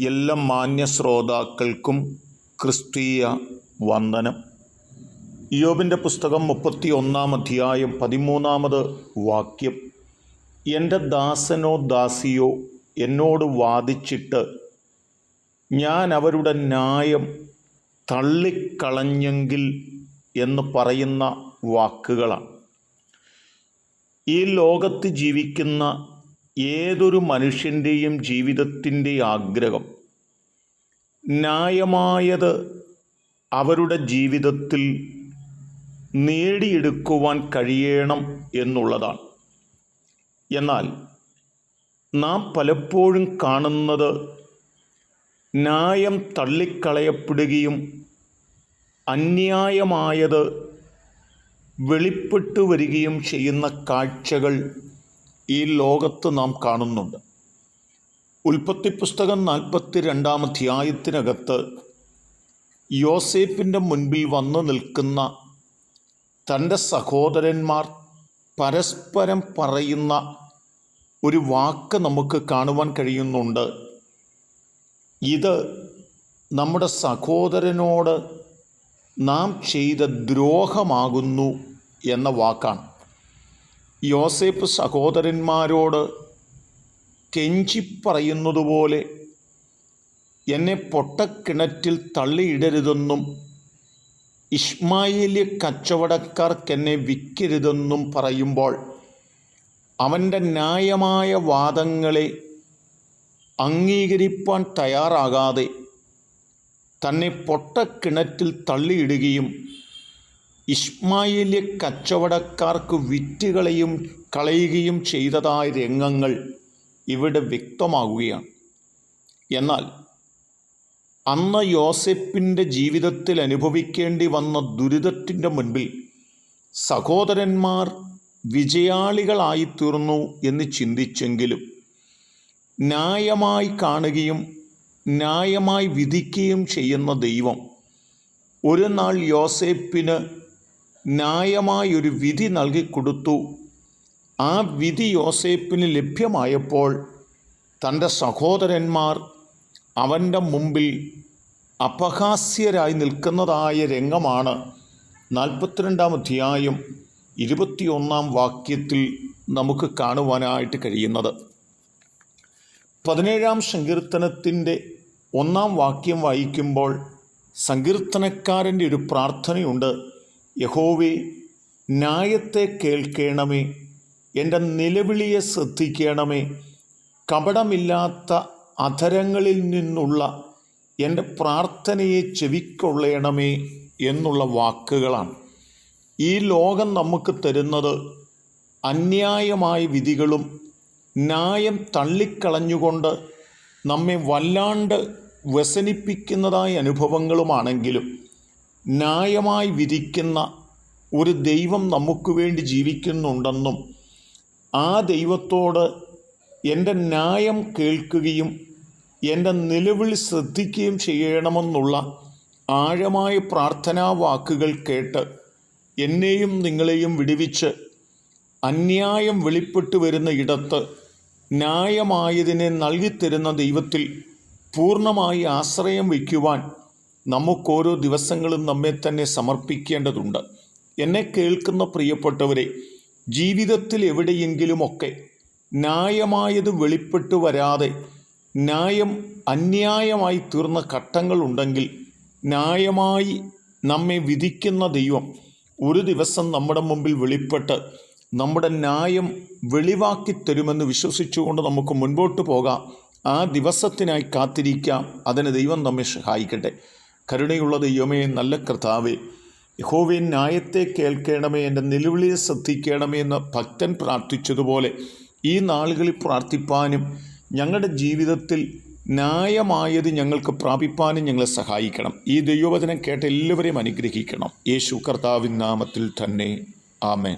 എല്ലാ മാന്യ ശ്രോതാക്കൾക്കും ക്രിസ്തീയ വന്ദനം. യോബിന്റെ പുസ്തകം മുപ്പത്തി ഒന്നാം അധ്യായം പതിമൂന്നാമത് വാക്യം. എന്റെ ദാസനോ ദാസിയോ എന്നോട് വാദിച്ചിട്ട് ഞാൻ അവരുടെ ന്യായം തള്ളിക്കളഞ്ഞെങ്കിൽ എന്ന് പറയുന്ന വാക്കുകളാണ്. ഈ ലോകത്ത് ജീവിക്കുന്ന ഏതൊരു മനുഷ്യന്റെയും ജീവിതത്തിന്റെ ആഗ്രഹം ന്യായമായത് അവരുടെ ജീവിതത്തിൽ നേടിയെടുക്കുവാൻ കഴിയണം എന്നുള്ളതാണ്. എന്നാൽ നാം പലപ്പോഴും കാണുന്നത് ന്യായം തള്ളിക്കളയപ്പെടുകയും അന്യായമായത് വെളിപ്പെട്ടു വരികയും ചെയ്യുന്ന കാഴ്ചകൾ ഈ ലോകത്ത് നാം കാണുന്നുണ്ട്. ഉൽപ്പത്തി പുസ്തകം നാൽപ്പത്തി രണ്ടാം അധ്യായത്തിനകത്ത് യോസേപ്പിന്റെ മുൻപിൽ വന്നു നിൽക്കുന്ന തന്റെ സഹോദരന്മാർ പരസ്പരം പറയുന്ന ഒരു വാക്ക് നമുക്ക് കാണുവാൻ കഴിയുന്നുണ്ട്. ഇത് നമ്മുടെ സഹോദരനോട് നാം ചെയ്ത ദ്രോഹമാകുന്നു എന്ന വാക്കാണ്. യോസേപ്പ് സഹോദരന്മാരോട് കെഞ്ചി പറയുന്നതുപോലെ എന്നെ പൊട്ടക്കിണറ്റിൽ തള്ളിയിടരുതെന്നും ഇസ്മായേലി കച്ചവടക്കാർക്കെന്നെ വിൽക്കരുതെന്നും പറയുമ്പോൾ അവന്റെ ന്യായമായ വാദങ്ങളെ അംഗീകരിപ്പാൻ തയ്യാറാകാതെ തന്നെ പൊട്ടക്കിണറ്റിൽ തള്ളിയിടുകയും ഇസ്മായില്യ കച്ചവടക്കാർക്ക് വിറ്റുകളയും കളയുകയും ചെയ്തതായ രംഗങ്ങൾ ഇവിടെ വ്യക്തമാകുകയാണ്. എന്നാൽ അന്ന് യോസെപ്പിന്റെ ജീവിതത്തിൽ അനുഭവിക്കേണ്ടി വന്ന ദുരിതത്തിന്റെ മുൻപിൽ സഹോദരന്മാർ വിജയാളികളായിത്തീർന്നു എന്ന് ചിന്തിച്ചെങ്കിലും ന്യായമായി കാണുകയും ന്യായമായി വിധിക്കുകയും ചെയ്യുന്ന ദൈവം ഒരു നാൾ യോസേപ്പിന് ന്യായമായൊരു വിധി നൽകിക്കൊടുത്തു. ആ വിധി യോസേപ്പിന് ലഭ്യമായപ്പോൾ തന്റെ സഹോദരന്മാർ അവന്റെ മുമ്പിൽ അപഹാസ്യരായി നിൽക്കുന്നതായ രംഗമാണ് നാൽപ്പത്തിരണ്ടാം അധ്യായം ഇരുപത്തിയൊന്നാം വാക്യത്തിൽ നമുക്ക് കാണുവാനായിട്ട് കഴിയുന്നത്. പതിനേഴാം സങ്കീർത്തനത്തിന്റെ ഒന്നാം വാക്യം വായിക്കുമ്പോൾ സങ്കീർത്തനക്കാരന്റെ ഒരു പ്രാർത്ഥനയുണ്ട്. യഹോവേ ന്യായത്തെ കേൾക്കണമേ. എന്റെ നിലവിളിയെ ശ്രദ്ധിക്കണമേ. കപടമില്ലാത്ത അധരങ്ങളിൽ നിന്നുള്ള എന്റെ പ്രാർത്ഥനയെ ചെവിക്കൊള്ളയണമേ എന്നുള്ള വാക്കുകളാണ്. ഈ ലോകം നമുക്ക് തരുന്നത് അന്യായമായ വിധികളും ന്യായം തള്ളിക്കളഞ്ഞുകൊണ്ട് നമ്മെ വല്ലാണ്ട് വ്യസനിപ്പിക്കുന്നതായ അനുഭവങ്ങളുമാണെങ്കിലും ന്യായമായി വിധിക്കുന്ന ഒരു ദൈവം നമുക്ക് വേണ്ടി ജീവിക്കുന്നുണ്ടെന്നും ആ ദൈവത്തോട് എന്റെ ന്യായം കേൾക്കുകയും എന്റെ നിലവിളി ശ്രദ്ധിക്കുകയും ചെയ്യണമെന്നുള്ള ആഴമായ പ്രാർത്ഥനാ വാക്കുകൾ കേട്ട് എന്നെയും നിങ്ങളെയും വിടുവിച്ച് അന്യായം വെളിപ്പെട്ടു വരുന്ന ഇടത്ത് ന്യായമായതിനെ നൽകിത്തരുന്ന ദൈവത്തിൽ പൂർണമായി ആശ്രയം വയ്ക്കുവാൻ നമുക്കോരോ ദിവസങ്ങളും നമ്മെ തന്നെ സമർപ്പിക്കേണ്ടതുണ്ട്. എന്നെ കേൾക്കുന്ന പ്രിയപ്പെട്ടവരെ ജീവിതത്തിൽ എവിടെയെങ്കിലുമൊക്കെ ന്യായമായത് വെളിപ്പെട്ടു വരാതെ ന്യായം അന്യായമായി തീർന്ന ഘട്ടങ്ങളുണ്ടെങ്കിൽ ന്യായമായി നമ്മെ വിധിക്കുന്ന ദൈവം ഒരു ദിവസം നമ്മുടെ മുമ്പിൽ വെളിപ്പെട്ട് നമ്മുടെ ന്യായം വെളിവാക്കി തരുമെന്ന് വിശ്വസിച്ചുകൊണ്ട് നമുക്ക് മുൻപോട്ട് പോകാം. ആ ദിവസത്തിനായി കാത്തിരിക്കാം. അതിന് ദൈവം നമ്മെ സഹായിക്കട്ടെ. കരുണയുള്ള ദൈവമേ നല്ല കർത്താവേ. യഹോവേ ന്യായത്തെ കേൾക്കണമേ എന്റെ നിലവിളിയെ ശ്രദ്ധിക്കണമേ എന്ന് ഭക്തൻ പ്രാർത്ഥിച്ചതുപോലെ ഈ നാളുകളിൽ പ്രാർത്ഥിപ്പാനും ഞങ്ങളുടെ ജീവിതത്തിൽ ന്യായമായത് ഞങ്ങൾക്ക് പ്രാപിപ്പാനും ഞങ്ങളെ സഹായിക്കണം. ഈ ദൈവവചനം കേട്ട എല്ലാവരെയും അനുഗ്രഹിക്കണം. യേശു കർത്താവിൻ നാമത്തിൽ തന്നെ. ആമേൻ.